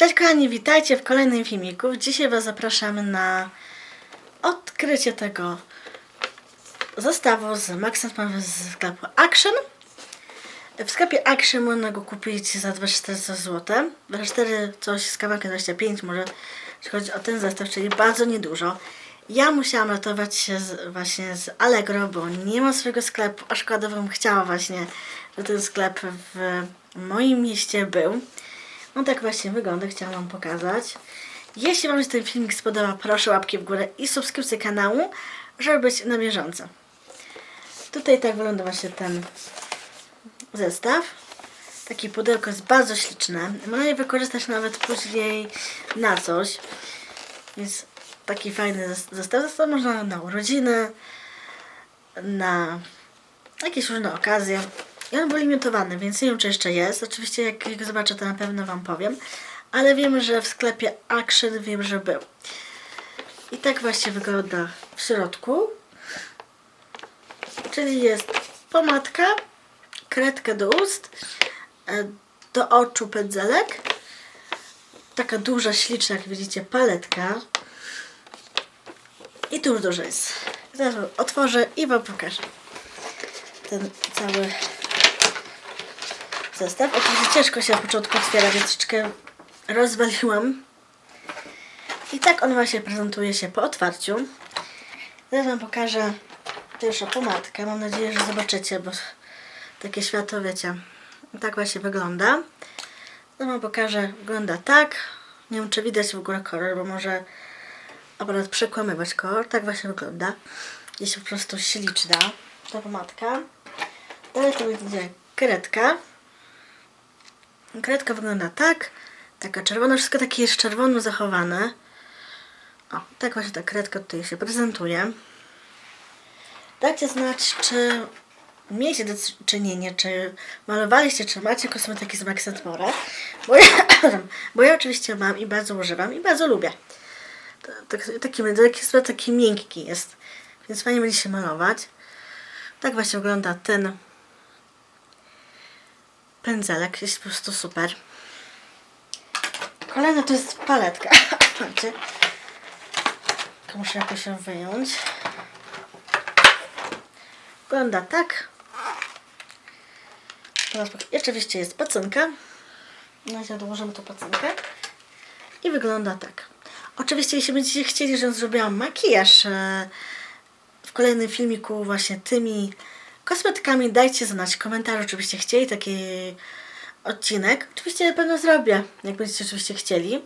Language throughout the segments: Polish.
Cześć kochani, witajcie w kolejnym filmiku. Dzisiaj Was zapraszamy na odkrycie tego zestawu z mamy z sklepu Action. W sklepie Action można go kupić za 2400 zł. 24 coś z kawałkiem 25 może, jeśli chodzi o ten zestaw, czyli bardzo niedużo. Ja musiałam ratować się z, właśnie z Allegro, bo nie ma swojego sklepu, a szkoda bym chciała właśnie, żeby ten sklep w moim mieście był. No tak właśnie wygląda, chciałam Wam pokazać. Jeśli Wam się ten filmik spodoba, proszę łapki w górę i subskrypcję kanału, żeby być na bieżąco. Tutaj tak wygląda właśnie ten zestaw. Takie pudełko jest bardzo śliczne. Można je wykorzystać nawet później na coś. Jest taki fajny zes- zestaw. Zestaw można na urodziny, na jakieś różne okazje. I on był limitowany, więc nie wiem, czy jeszcze jest. Oczywiście, jak go zobaczę, to na pewno Wam powiem. Ale wiem, że w sklepie Action wiem, że był. I tak właśnie wygląda w środku. Czyli jest pomadka, kredka do ust, e, do oczu pędzelek, taka duża, śliczna, jak widzicie, paletka. I tu już dużo jest. Zaraz otworzę i Wam pokażę ten cały zestaw. Oczywiście ciężko się na początku otwiera, więc troszeczkę rozwaliłam. I tak on właśnie prezentuje się po otwarciu. Zaraz Wam pokażę pierwszą pomadkę. Mam nadzieję, że zobaczycie, bo takie światło, wiecie, tak właśnie wygląda. Zaraz Wam pokażę, wygląda tak. Nie wiem, czy widać w ogóle kolor, bo może aparat przekłamywać kolor. Tak właśnie wygląda. Jest po prostu śliczna ta pomadka. Dalej to będzie kredka. Kredka wygląda tak. Taka czerwona. Wszystko takie jest czerwono zachowane. O, tak właśnie ta kredka tutaj się prezentuje. Dajcie znać, czy mieliście do czynienia, czy malowaliście, czy macie kosmetyki z More. Bo ja, bo ja oczywiście mam i bardzo używam i bardzo lubię. Tak, taki, taki, taki miękki jest, więc fajnie będzie się malować. Tak właśnie wygląda ten pędzelek. Jest po prostu super. Kolejna to jest paletka. Muszę jakoś ją wyjąć. Wygląda tak. Oczywiście jest pacynka. Na razie odłożymy tu pacynkę. I wygląda tak. Oczywiście, jeśli będziecie chcieli, żebym zrobiła makijaż e, w kolejnym filmiku właśnie tymi kosmetykami, dajcie znać czy byście chcieli taki odcinek. Oczywiście na pewno zrobię, jak będziecie oczywiście chcieli.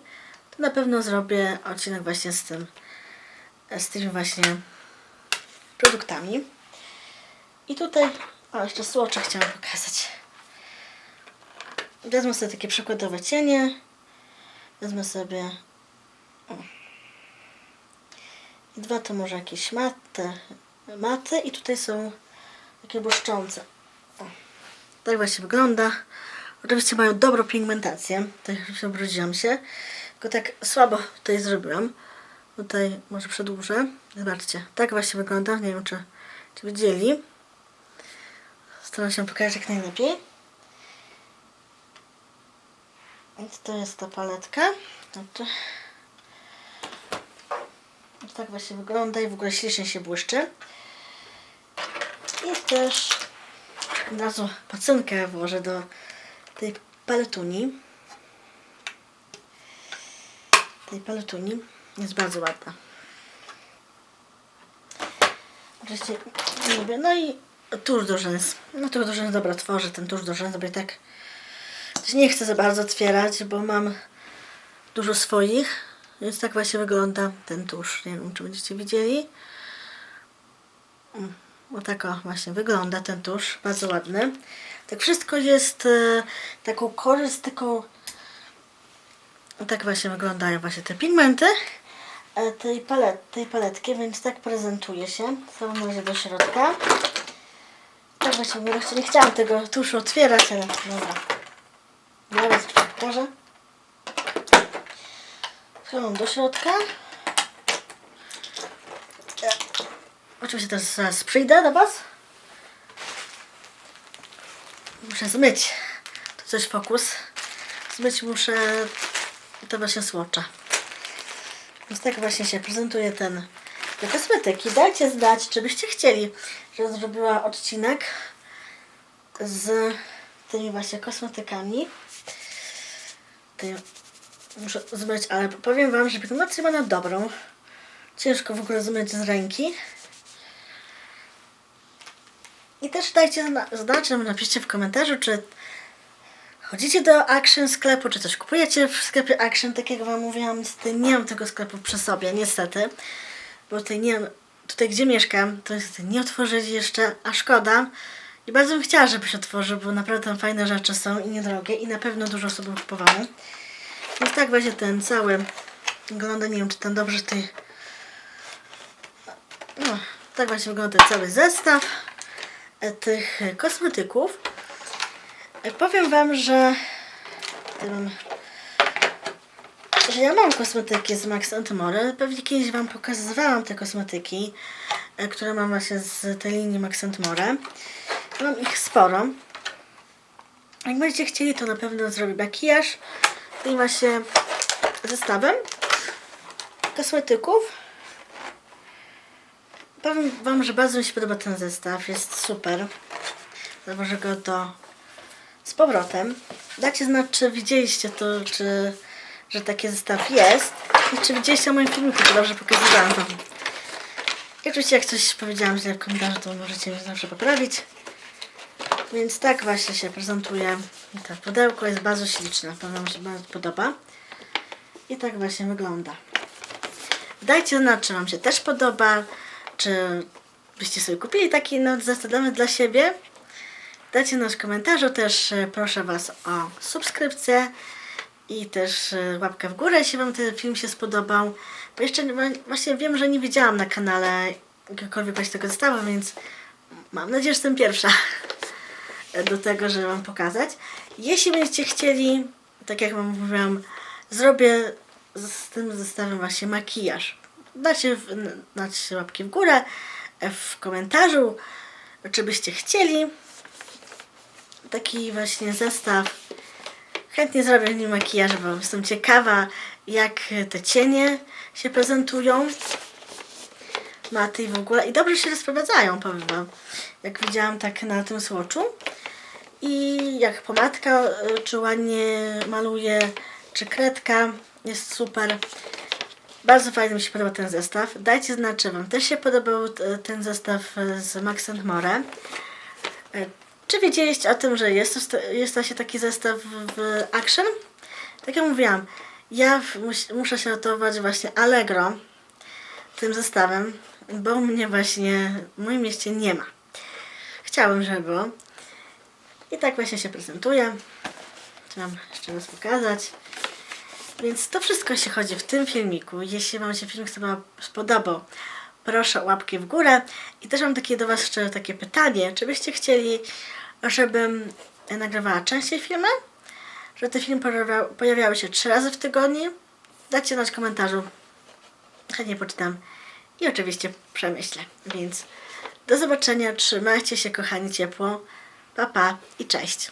To na pewno zrobię odcinek właśnie z tym, z tymi właśnie produktami. I tutaj, o jeszcze słocze chciałam pokazać. Wezmę sobie takie przykładowe cienie. Wezmę sobie o. Dwa to może jakieś maty, maty i tutaj są takie błyszczące. O. Tak właśnie wygląda. Oczywiście mają dobrą pigmentację. Tutaj się obrudziłam się. Tylko tak słabo tutaj zrobiłam. Tutaj może przedłużę. Zobaczcie. Tak właśnie wygląda. Nie wiem, czy, czy widzieli. Staram się pokazać jak najlepiej. Więc to jest ta paletka. I tak właśnie wygląda i w ogóle ślicznie się błyszczy. I też od razu pacynkę włożę do tej paletuni. Tej paletuni. Jest bardzo ładna. Oczywiście lubię. No i tusz do rzęs. No tusz do rzęs, dobra, tworzę ten tusz do rzęs, tak nie chcę za bardzo otwierać, bo mam dużo swoich. Więc tak właśnie wygląda ten tusz. Nie wiem, czy będziecie widzieli. O tak o, właśnie wygląda ten tusz. Bardzo ładny. Tak wszystko jest e, taką korystyką. Tak właśnie wyglądają właśnie te pigmenty e, tej, palet, tej paletki, więc tak prezentuje się. Na razie do środka. Tak właśnie, nie chciałam tego tuszu otwierać, ale dobra. Nawet pokażę. Wchodzą do środka. E, Oczywiście teraz zaraz przyjdę do Was. Muszę zmyć. To coś fokus. Zmyć muszę to właśnie słocza. Więc tak właśnie się prezentuje ten, te kosmetyki. Dajcie znać, czy byście chcieli, żebym zrobiła odcinek z tymi właśnie kosmetykami. Ty, muszę zmyć, ale powiem Wam, że wygląda chyba na dobrą. Ciężko w ogóle zmyć z ręki. I też dajcie zna- znać, nam napiszcie w komentarzu, czy chodzicie do Action sklepu, czy coś kupujecie w sklepie Action, tak jak Wam mówiłam, niestety nie mam tego sklepu przy sobie, niestety, bo tutaj nie tutaj gdzie mieszkam, to niestety nie otworzyli jeszcze, a szkoda. I bardzo bym chciała, żeby się otworzył, bo naprawdę tam fajne rzeczy są i niedrogie i na pewno dużo osób kupowało. Więc tak właśnie ten cały wygląda, nie wiem czy ten dobrze tutaj... No, tak właśnie wygląda cały zestaw tych kosmetyków. Powiem Wam, że, że ja mam kosmetyki z Max Antimore. Pewnie kiedyś Wam pokazywałam te kosmetyki, e, które mam właśnie z tej linii Max Antimore. Mam ich sporo. Jak będziecie chcieli, to na pewno zrobię makijaż tym właśnie zestawem kosmetyków. Powiem Wam, że bardzo mi się podoba ten zestaw. Jest super. Założę go do z powrotem. Dajcie znać, czy widzieliście to, czy że taki zestaw jest. I czy widzieliście moim filmiku, to dobrze pokazywałam Wam. I oczywiście jak coś powiedziałam źle w komentarzu, to możecie mnie zawsze poprawić. Więc tak właśnie się prezentuje. To pudełko jest bardzo śliczne. Powiem, że bardzo podoba. I tak właśnie wygląda. Dajcie znać, czy Wam się też podoba, czy byście sobie kupili taki no, zestaw dla siebie. Dajcie znać w komentarzu. Też e, proszę Was o subskrypcję i też e, łapkę w górę, jeśli Wam ten film się spodobał. Bo jeszcze nie- właśnie wiem, że nie widziałam na kanale jakiegokolwiek właśnie tego zestawu, więc mam nadzieję, że jestem pierwsza do tego, żeby Wam pokazać. Jeśli będziecie chcieli, tak jak Wam mówiłam, zrobię z tym zestawem właśnie makijaż. Dacie, w- dacie łapki w górę, w komentarzu, czy byście chcieli taki właśnie zestaw. Chętnie zrobię w nim makijaż, bo jestem ciekawa, jak te cienie się prezentują. Maty i w ogóle. I dobrze się rozprowadzają, powiem Wam. Jak widziałam tak na tym słoczu. I jak pomadka, y, czy ładnie maluje, czy kredka, jest super. Bardzo fajnie mi się podoba ten zestaw. Dajcie znać, czy Wam też się podobał t- ten zestaw y, z Max More. E, Czy wiedzieliście o tym, że jest, to jest właśnie taki zestaw w Action? Tak jak mówiłam, ja muszę się ratować właśnie Allegro tym zestawem, bo mnie właśnie w moim mieście nie ma. Chciałabym, żeby było. I tak właśnie się prezentuje. Chciałam jeszcze raz pokazać. Więc to wszystko jeśli chodzi w tym filmiku. Jeśli Wam się film spodoba- spodobał, proszę łapki w górę. I też mam takie do Was jeszcze takie pytanie. Czy byście chcieli, żebym nagrywała częściej filmy? Żeby te filmy pojawia- pojawiały się trzy razy w tygodniu? Dajcie znać w komentarzu. Chętnie poczytam. I oczywiście przemyślę. Więc do zobaczenia. Trzymajcie się kochani ciepło. Pa, pa i cześć.